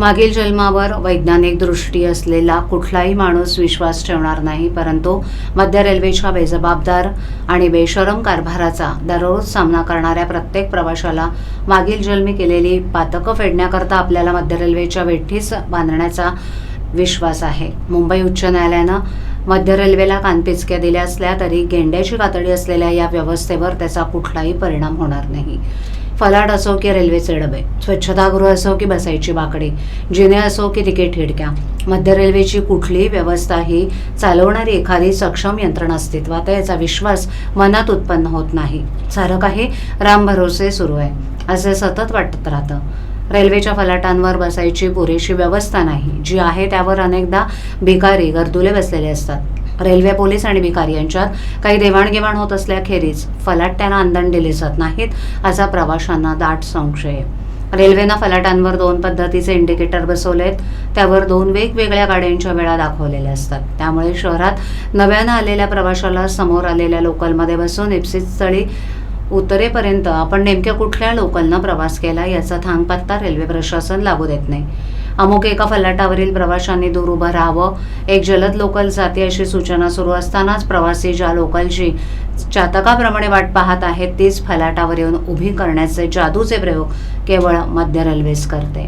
मागील जन्मावर वैज्ञानिक दृष्टी असलेला कुठलाही माणूस विश्वास ठेवणार नाही परंतु मध्य रेल्वेच्या बेजबाबदार आणि बेशरम कारभाराचा दररोज सामना करणाऱ्या प्रत्येक प्रवाशाला मागील जन्मी केलेली पातकं फेडण्याकरता आपल्याला मध्य रेल्वेच्या वेठीस बांधण्याचा विश्वास आहे. मुंबई उच्च न्यायालयानं मध्य रेल्वेला कानपिचक्या दिल्या असल्या तरी गेंड्याची कातडी असलेल्या या व्यवस्थेवर त्याचा कुठलाही परिणाम होणार नाही. फलाट असो की रेल्वेचे डबे स्वच्छतागृह असो की बसायची बाकडी जिने असो की तिकीट खिडक्या मध्य रेल्वेची कुठलीही व्यवस्था ही चालवणारी एखादी सक्षम यंत्रणा अस्तित्वात आहे याचा विश्वास मनात उत्पन्न होत नाही. सारं काही राम भरोसे सुरू आहे असे सतत वाटत राहतं. रेल्वेच्या फलाटांवर बसायची पुरेशी व्यवस्था नाही जी आहे त्यावर अनेकदा भिकारी गर्दुले बसलेले असतात. रेल्वे पोलीस आणि भिकारी यांच्यात काही देवाणघेवाण होत असल्याखेरीज फलाट्यानं आंदण अंदण दिले जात नाहीत असा प्रवाशांना दाट संशय. रेल्वेनं फलाटांवर दोन पद्धतीचे इंडिकेटर बसवलेत. त्यावर दोन वेगवेगळ्या गाड्यांच्या वेळा दाखवलेल्या असतात. त्यामुळे शहरात नव्यानं आलेल्या प्रवाशाला समोर आलेल्या लोकलमध्ये बसून इप्सित स्थळी उतरेपर्यंत आपण नेमक्या कुठल्या लोकलनं प्रवास केला याचा थांगपत्ता रेल्वे प्रशासन लागू देत नाही. अमुक एका फलाटावरील प्रवाशांनी दूर उभं राहावं. एक जलद लोकल जाते अशी सूचना सुरू असतानाच प्रवासी ज्या लोकलची चातकाप्रमाणे वाट पाहत आहेत तीच फलाटावर येऊन उभी करण्याचे जादूचे प्रयोग केवळ मध्य रेल्वेच करते.